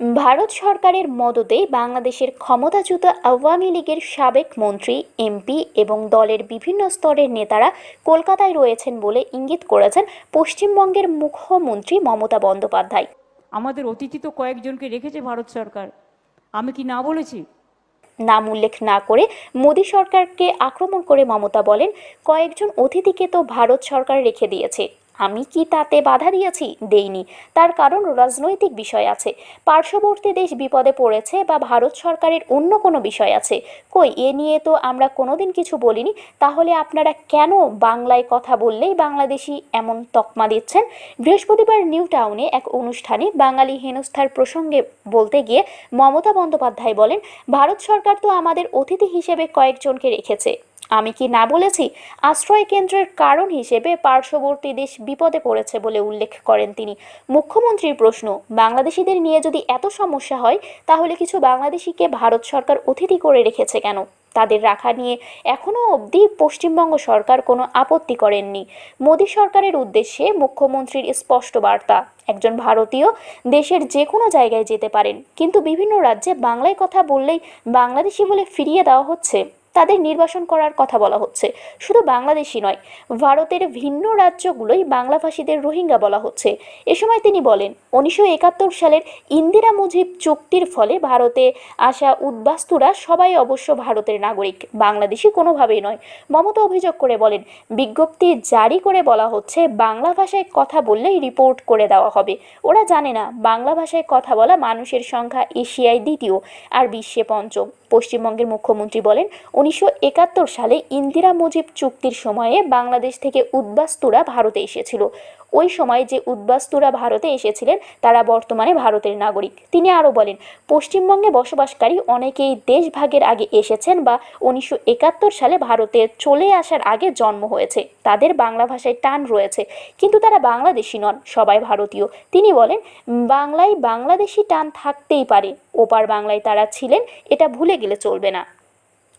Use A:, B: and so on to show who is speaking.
A: ভারত সরকারের মদতেই বাংলাদেশের ক্ষমতাচ্যুত আওয়ামী লীগের সাবেক মন্ত্রী এমপি এবং দলের বিভিন্ন স্তরের নেতারা কলকাতায় রয়েছেন বলে ইঙ্গিত করেছেন পশ্চিমবঙ্গের মুখ্যমন্ত্রী মমতা বন্দ্যোপাধ্যায়।
B: আমাদের অতিথি তো কয়েকজনকে রেখেছে ভারত সরকার। আমি কি না বলেছি?
A: নাম উল্লেখ না করে মোদী সরকারকে আক্রমণ করে মমতা বলেন কয়েকজন অতিথিকে তো ভারত সরকার রেখে দিয়েছে। আমি কি তাতে বাধা দিয়েছি? দেইনি। তার কারণ রাজনৈতিক বিষয় আছে। পার্শ্ববর্তী দেশ বিপদে পড়েছে বা ভারত সরকারের অন্য কোনো বিষয় আছে। কই, এ নিয়ে তো আমরা কোনোদিন কিছু বলিনি। তাহলে আপনারা কেন বাংলায় কথা বললেই বাংলাদেশি এমন তকমা দিচ্ছেন? বৃহস্পতিবার নিউ টাউনে এক অনুষ্ঠানে বাঙালি হেনস্থার প্রসঙ্গে বলতে গিয়ে মমতা বন্দ্যোপাধ্যায় বলেন, ভারত সরকার তো আমাদের অতিথি হিসেবে কয়েকজনকে রেখেছে। আমি কি না বলেছি? আশ্রয় কেন্দ্রের কারণ হিসেবে পার্শ্ববর্তী দেশ বিপদে পড়েছে বলে উল্লেখ করেন তিনি। মুখ্যমন্ত্রীর প্রশ্ন, বাংলাদেশিদের নিয়ে যদি এত সমস্যা হয়, তাহলে কিছু বাংলাদেশিকে ভারত সরকার অতিথি করে রেখেছে কেন? তাদের রাখা নিয়ে এখনও অবধি পশ্চিমবঙ্গ সরকার কোনো আপত্তি করেননি। মোদী সরকারের উদ্দেশ্যে মুখ্যমন্ত্রীর স্পষ্ট বার্তা, একজন ভারতীয় দেশের যে কোনো জায়গায় যেতে পারেন, কিন্তু বিভিন্ন রাজ্যে বাংলায় কথা বললেই বাংলাদেশি বলে ফিরিয়ে দেওয়া হচ্ছে। তাদের নির্বাসন করার কথা বলা হচ্ছে। শুধু বাংলাদেশি নয়, ভারতের ভিন্ন রাজ্যগুলোই বাংলাভাষীদের রোহিঙ্গা বলা হচ্ছে। এ সময় তিনি বলেন, উনিশশো একাত্তর সালের ইন্দিরা মুজিব চুক্তির ফলে ভারতে আসা উদ্বাস্তুরা সবাই অবশ্য ভারতের নাগরিক, বাংলাদেশি কোনোভাবেই নয়। মমতা অভিযোগ করে বলেন, বিজ্ঞপ্তি জারি করে বলা হচ্ছে, বাংলা ভাষায় কথা বললেই রিপোর্ট করে দেওয়া হবে। ওরা জানে না, বাংলা ভাষায় কথা বলা মানুষের সংখ্যা এশিয়ায় দ্বিতীয় আর বিশ্বে পঞ্চম। পশ্চিমবঙ্গের মুখ্যমন্ত্রী বলেন উনিশশো একাত্তর সালে ইন্দিরা মুজিব চুক্তির সময়ে বাংলাদেশ থেকে উদ্বাস্তুরা ভারতে এসেছিল। ওই সময় যে উদ্বাস্তুরা ভারতে এসেছিলেন, তারা বর্তমানে ভারতের নাগরিক। তিনি আরও বলেন, পশ্চিমবঙ্গে বসবাসকারী অনেকেই দেশভাগের আগে এসেছেন বা উনিশশো একাত্তর সালে ভারতে চলে আসার আগে জন্ম হয়েছে। তাদের বাংলা ভাষায় টান রয়েছে, কিন্তু তারা বাংলাদেশি নন, সবাই ভারতীয়। তিনি বলেন, বাংলায় বাংলাদেশি টান থাকতেই পারে, ওপার বাংলায় তারা ছিলেন, এটা ভুলে গেলে চলবে না।